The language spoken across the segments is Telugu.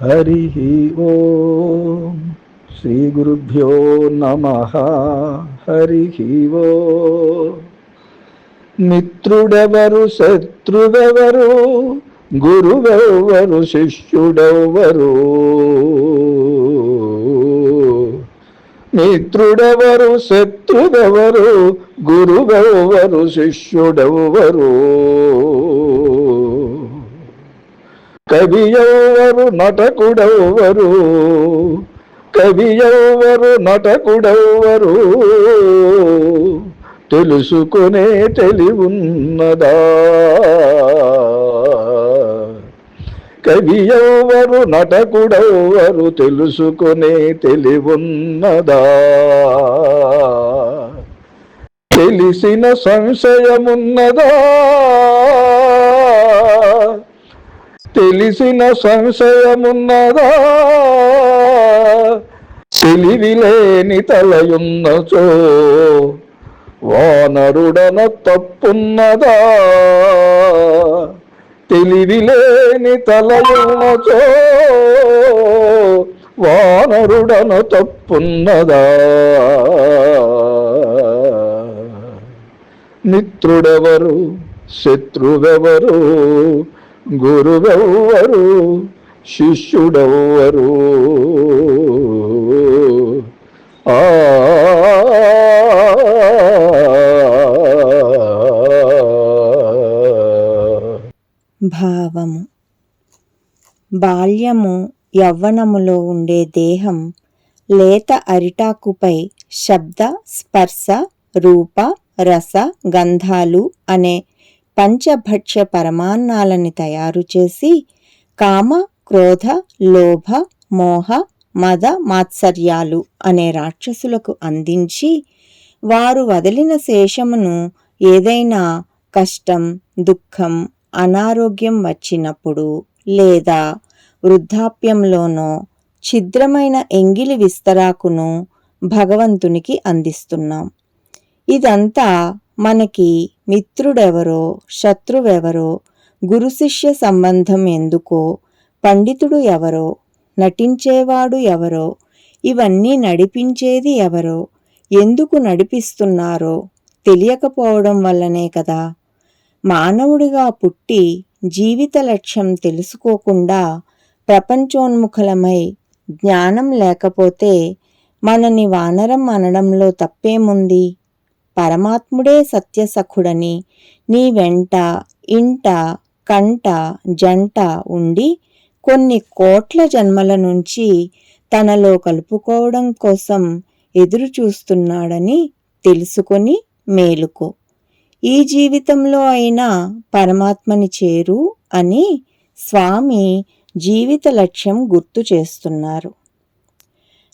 హరి ఓం శ్రీ గురుభ్యో నమ. హరి ఓ. మిత్రుడెవరు శత్రుడెవరు గురువెవరు శిష్యుడెవ్వరు మిత్రుడెవరు శత్రుడెవరు గురువెవరు శిష్యుడెవ్వరు కవి ఎవరు నటకుడెవరు. కవి ఎవరు నటకుడెవరు. తెలుసుకునే తెలివున్నదా. కవి ఎవరు నటకుడెవరు తెలుసుకునే తెలివున్నదా. తెలిసిన సంశయమున్నదా. తెలిసిన సంశయమున్నదా? తెలివిలేని తలయున్నచో? వానరుడన తప్పున్నదా? తెలివిలేని తలయున్నచో? వానరుడన తప్పున్నదా? మిత్రుడెవరు శత్రువెవరు? గురువెవ్వరు శిష్యుడెవ్వరు? ఆ భావము. బాల్యము యవ్వనములో ఉండే దేహం లేత అరిటాకుపై శబ్ద స్పర్శ రూప రస గంధాలు అనే పంచభక్ష్య పరమాన్నాలని తయారు చేసి కామ క్రోధ లోభ మోహ మద మాత్సర్యాలు అనే రాక్షసులకు అందించి వారు వదిలిన శేషమును ఏదైనా కష్టం దుఃఖం అనారోగ్యం వచ్చినప్పుడు లేదా వృద్ధాప్యంలోనో ఛిద్రమైన ఎంగిలి విస్తరాకును భగవంతునికి అందిస్తున్నాం. ఇదంతా మనకి మిత్రుడెవరో శత్రువెవరో గురుశిష్య సంబంధం ఎందుకో పండితుడు ఎవరో నటించేవాడు ఎవరో ఇవన్నీ నడిపించేది ఎవరో ఎందుకు నడిపిస్తున్నారో తెలియకపోవడం వల్లనే కదా. మానవుడిగా పుట్టి జీవిత లక్ష్యం తెలుసుకోకుండా ప్రపంచోన్ముఖలమై జ్ఞానం లేకపోతే మనని వానరం అనడంలో తప్పేముంది? పరమాత్ముడే సత్యసఖుడని. నీ వెంట ఇంట కంట జంట ఉండి కొన్ని కోట్ల జన్మల నుంచి తనలో కలుపుకోవడం కోసం ఎదురు చూస్తున్నాడని తెలుసుకొని మేలుకో. ఈ జీవితంలో అయినా పరమాత్మని చేరు అని స్వామి జీవిత లక్ష్యం గుర్తు చేస్తున్నారు.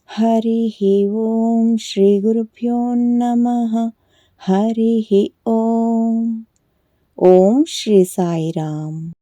హరి ఓం శ్రీ గురుభ్యో నమ. హరి ఓం. ఓం శ్రీ సాయిరామ్.